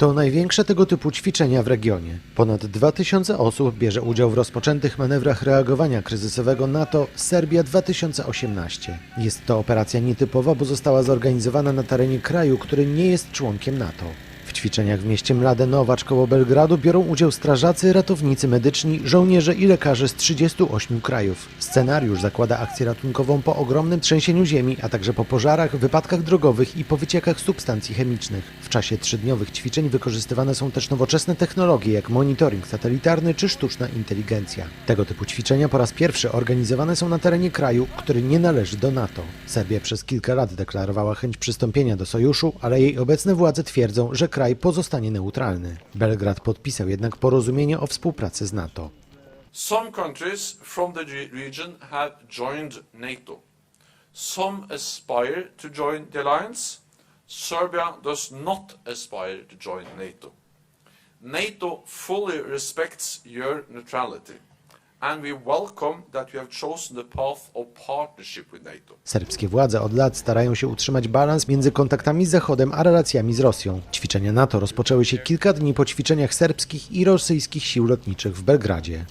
To największe tego typu ćwiczenia w regionie. Ponad 2000 osób bierze udział w rozpoczętych manewrach reagowania kryzysowego NATO Serbia 2018. Jest to operacja nietypowa, bo została zorganizowana na terenie kraju, który nie jest członkiem NATO. Ćwiczeniach w mieście Mladenowacz koło Belgradu biorą udział strażacy, ratownicy medyczni, żołnierze i lekarze z 38 krajów. Scenariusz zakłada akcję ratunkową po ogromnym trzęsieniu ziemi, a także po pożarach, wypadkach drogowych i po wyciekach substancji chemicznych. W czasie trzydniowych ćwiczeń wykorzystywane są też nowoczesne technologie, jak monitoring satelitarny czy sztuczna inteligencja. Tego typu ćwiczenia po raz pierwszy organizowane są na terenie kraju, który nie należy do NATO. Serbia przez kilka lat deklarowała chęć przystąpienia do sojuszu, ale jej obecne władze twierdzą, że kraj pozostanie neutralny. Belgrad podpisał jednak porozumienie o współpracy z NATO. Some countries from the region have joined NATO. Some aspire to join the alliance. Serbia does not aspire to join NATO. NATO fully respects your neutrality, Serbskie władze od lat starają się utrzymać balans między kontaktami z Zachodem a relacjami z Rosją. Ćwiczenia NATO rozpoczęły się kilka dni po ćwiczeniach serbskich i rosyjskich sił lotniczych w Belgradzie.